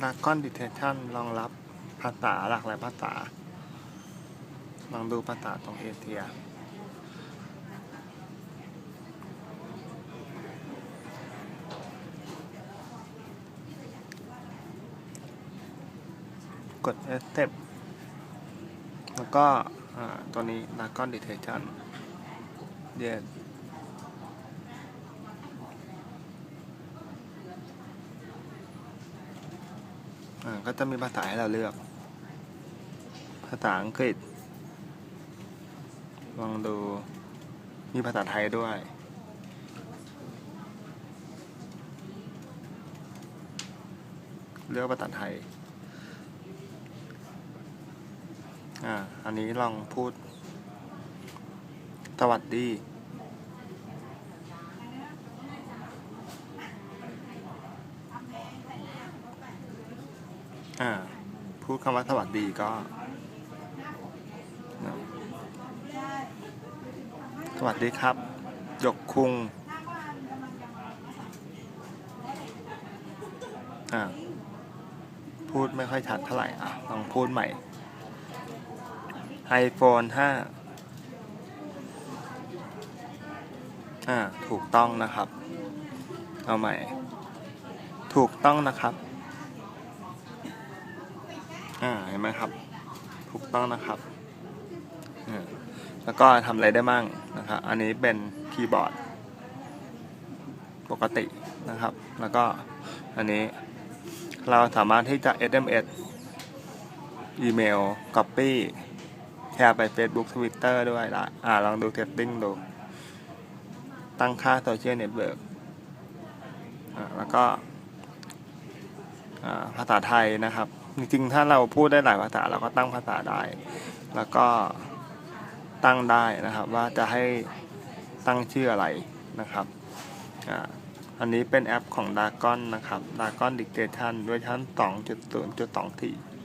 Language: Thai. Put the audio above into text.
Dragon Detection รองรับภาษาหลากหลายภาษา ลองดูภาษาตรงเอเชียกด e s t e p แล้วก็ตัวนี้ Dragon Detection เดี๋ยว ก็จะมีภาษาให้เราเลือก ภาษาอังกฤษ ลองดู มีภาษาไทยด้วย เลือกภาษาไทย อ่า อันนี้ลองพูด สวัสดี อ่าพูดคำว่าสวัสดีก็ สวัสดีครับ ยกคุง อ่า พูดไม่ค่อยชัดเท่าไหร่ อะ ลองพูดใหม่ iPhone 5 อ่า ถูกต้องนะครับ เอาใหม่ ถูกต้องนะครับ อ่าเห็นไหมครับ ถูกต้องนะครับแล้วก็ทำอะไรได้มั่งนะครับ อันนี้เป็นคีย์บอร์ด ปกตินะครับ แล้วก็อันนี้เราสามารถที่จะ SMS อีเมล Copy แชร์ไป Facebook Twitter ด้วยละอ่าลองดูเทสติ้งดู ตั้งค่าโซเชียลเน็ตเวิร์กแล้วก็ภาษาไทยนะครับ จริงๆ ถ้าเราพูดได้หลายภาษาเราก็ตั้งภาษาได้ แล้วก็ตั้งได้นะครับ ว่าจะให้ตั้งชื่ออะไรนะครับอ่าอันนี้เป็นแอปของ d a g o n นะครับ d a g o n Dictation ด้วยชั้น2.0.24